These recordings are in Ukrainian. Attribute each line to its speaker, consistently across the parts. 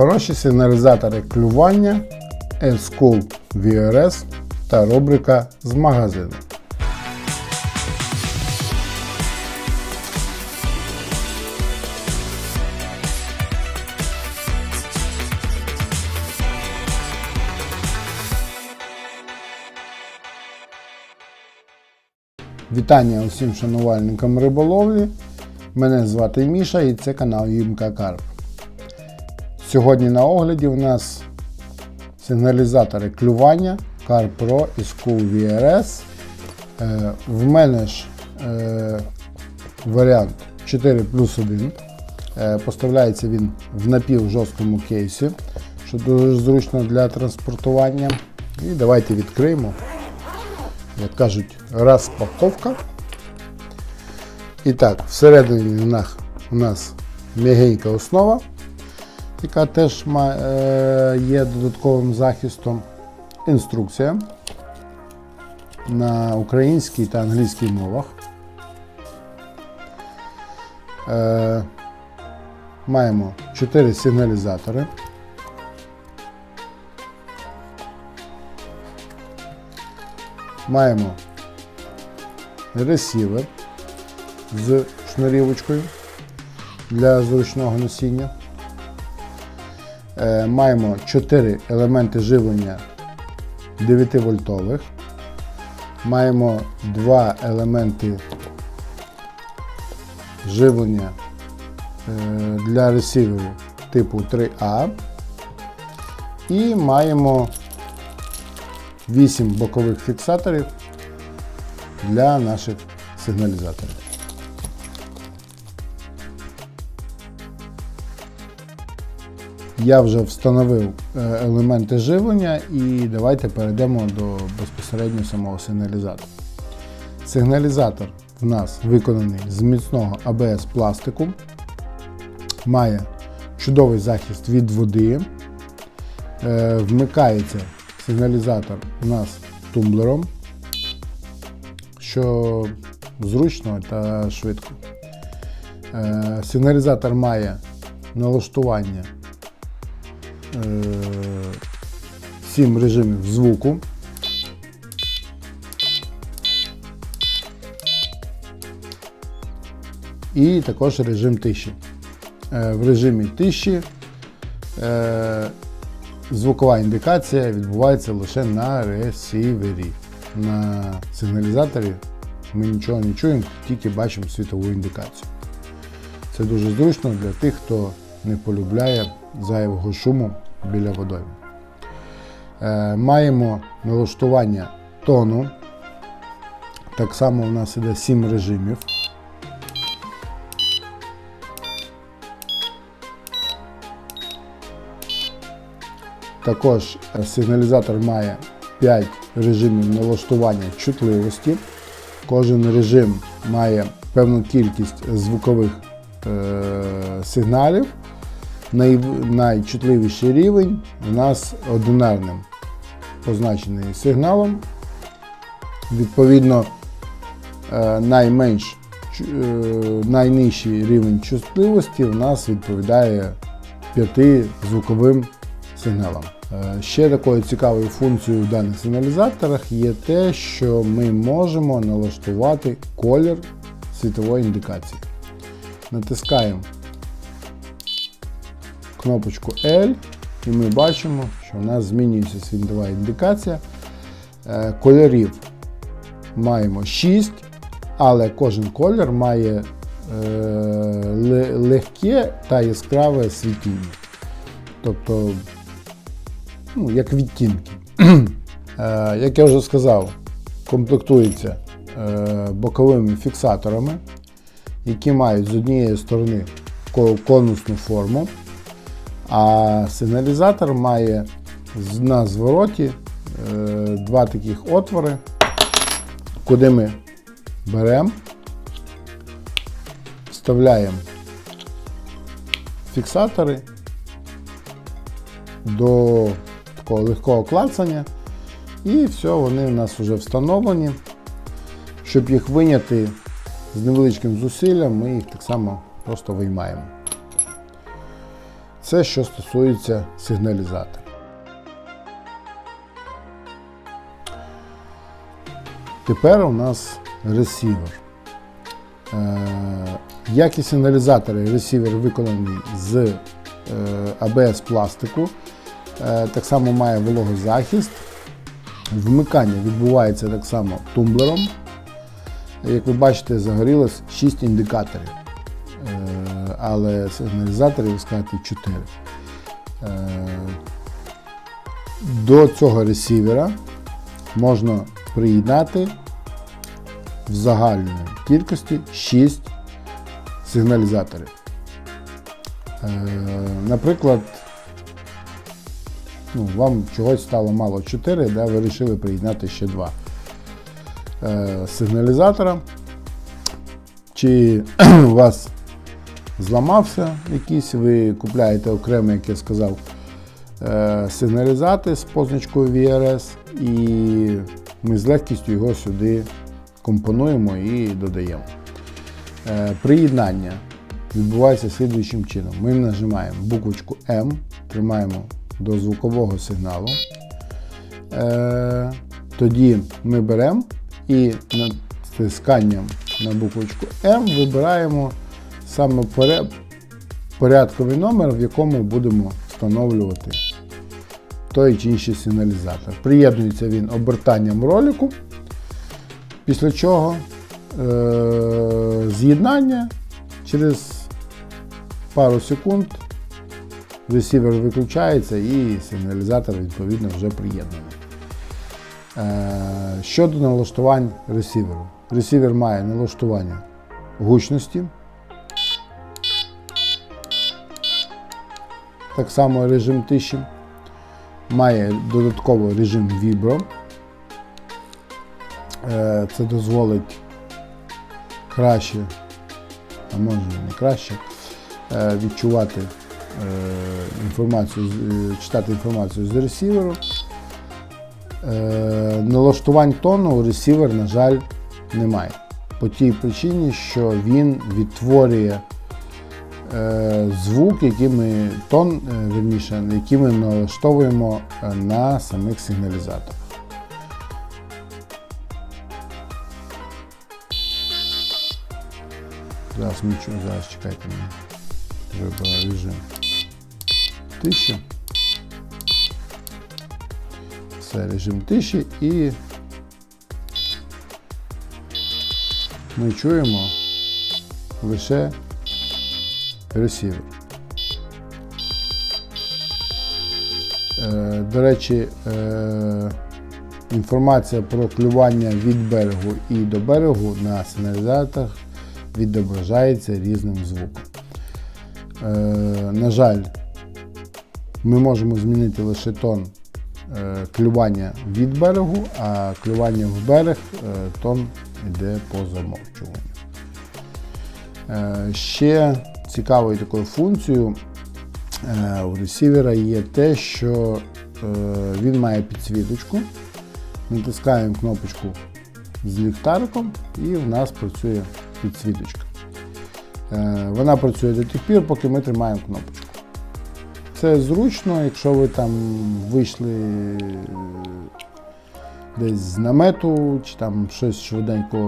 Speaker 1: Хороші сигналізатори клювання, N-School VRS та рубрика з магазину. Вітання усім шанувальникам риболовлі. Мене звати Міша і це канал Їмка Карп. Сьогодні на огляді у нас сигналізатори клювання Carp Pro і School VRS. Е, в мене ж е, варіант 4 плюс 1. Е, поставляється він в напівжорсткому кейсі, що дуже зручно для транспортування. І давайте відкриємо. Як кажуть, розпаковка. І так, всередині у нас м'ягенька основа, яка теж е, є додатковим захистом. Інструкція на українській та англійській мовах. Е, маємо 4 сигналізатори. Маємо ресівер з шнурівочкою для зручного носіння. Е, маємо 4 елементи живлення 9 вольтових. Маємо 2 елементи живлення е, для ресіверів типу 3А. І маємо 8 бокових фіксаторів для наших сигналізаторів. Я вже встановив е, елементи живлення і давайте перейдемо до безпосередньо самого сигналізатора. Сигналізатор в нас виконаний з міцного ABS пластику, має чудовий захист від води, Е, вмикається сигналізатор у нас тумблером, що зручно та швидко. Е, Сигналізатор має налаштування 7 режимів звуку. І також режим тиші. Е, В режимі тиші е, звукова індикація відбувається лише на ресівері. На сигналізаторі ми нічого не чуємо, тільки бачимо світову індикацію. Це дуже зручно для тих, хто не полюбляє зайвого шуму біля водойми. Е, маємо налаштування тону. Так само у нас іде 7 режимів. Також е, сигналізатор має 5 режимів налаштування чутливості. Кожен режим має певну кількість звукових е, сигналів. Най, найчутливіший рівень у нас одинарним позначений сигналом. Відповідно, е, найменш е, найнижчий рівень чутливості у нас відповідає 5 звуковим сигналам. Е, Ще такою цікавою функцією в даних сигналізаторах є те, що ми можемо налаштувати колір світової індикації. Натискаємо кнопочку L і ми бачимо, що у нас змінюється світова індикація. Е, Кольорів маємо 6, але кожен колір має е, легке та яскраве світіння. Тобто, ну, як відтінки. Е, Як я вже сказав, комплектується боковими фіксаторами, які мають з однієї сторони конусну форму, а сигналізатор має на звороті е, два таких отвори, куди ми беремо, вставляємо фіксатори до такого легкого клацання, і все, вони у нас вже встановлені. Щоб їх виняти з невеличким зусиллям, ми їх так само просто виймаємо. Це що стосується сигналізатора. Тепер у нас ресівер. Е, Як і сигналізатори, ресівер виконаний з е, ABS пластику. Е, Так само має вологозахист. Вмикання відбувається так само тумблером. Як ви бачите, загорілось 6 індикаторів, але сигналізаторів скажете 4. Е, До цього ресівера можна приєднати в загальній кількості 6 сигналізаторів. Е, Наприклад, ну, вам чогось стало мало 4, да, ви вирішили приєднати ще 2 е, сигналізатора. Чи у вас зламався якийсь, ви купляєте окремо, як я сказав, е, сигналізати з позначкою VRS, і ми з легкістю його сюди компонуємо і додаємо. Е, Приєднання відбувається слідуючим чином. Ми нажимаємо буквочку М, тримаємо до звукового сигналу. Е, Тоді ми беремо і натисканням на буквочку М вибираємо саме порядковий номер, в якому будемо встановлювати той чи інший сигналізатор. Приєднується він обертанням ролику, після чого е- з'єднання через пару секунд ресівер виключається і сигналізатор відповідно вже приєднаний. Е, Щодо налаштувань ресіверу. Ресівер має налаштування гучності. Так само режим тиші. Має додатково режим вібро. Е, Це дозволить краще, а може не краще, е, відчувати е, інформацію, читати інформацію з ресіверу. Налаштувань тону ресівер, на жаль, немає. По тій причині, що він відтворює звук, який ми, тон, е, верніше, який ми налаштовуємо е, на самих сигналізаторах. Зараз ми чу- зараз чекайте мене. Вибрала режим. Тиші. Це режим тиші і ми чуємо лише ресівер. До речі, е, інформація про клювання від берегу і до берегу на сигналізаторах відображається різним звуком. Е, На жаль, ми можемо змінити лише тон е, клювання від берегу, а клювання в берег тон йде по замовчуванню. Ще цікавою такою функцією е, у ресівера є те, що е, він має підсвіточку. Натискаємо кнопочку з ліхтариком і в нас працює підсвіточка. Е, Вона працює до тих пір, поки ми тримаємо кнопочку. Це зручно, якщо ви там вийшли десь з намету, чи там щось швиденько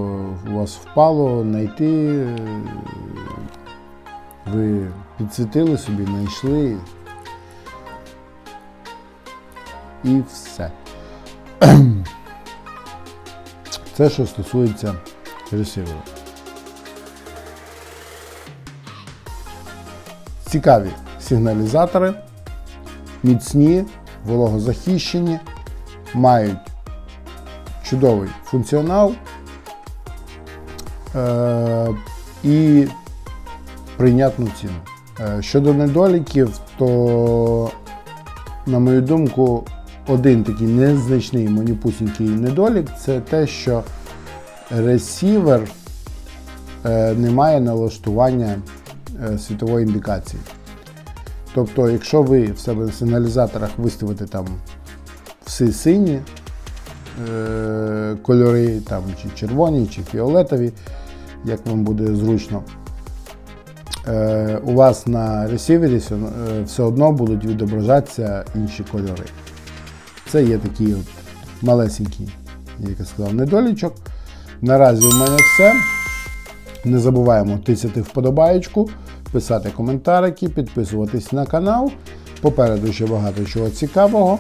Speaker 1: у вас впало, знайти. Ви підсвітили собі, знайшли. І все. Це що стосується ресіверу. Цікаві сигналізатори, міцні, вологозахищені, мають чудовий функціонал е- і прийнятну ціну. Е, Щодо недоліків, то, на мою думку, один такий незначний маніпусінький недолік це те, що ресівер е, не має налаштування е, світової індикації. Тобто, якщо ви в себе на сигналізаторах виставите там всі сині кольори, там, чи червоні, чи фіолетові, як вам буде зручно, у вас на ресівері все, е, одно будуть відображатися інші кольори. Це є такий от малесенький, як я сказав, недолічок. Наразі у мене все. Не забуваємо тисяти вподобаєчку, писати коментарики, підписуватись на канал. Попереду ще багато чого цікавого.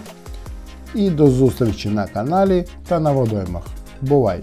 Speaker 1: І до зустрічі на каналі та на водоймах. Бувай!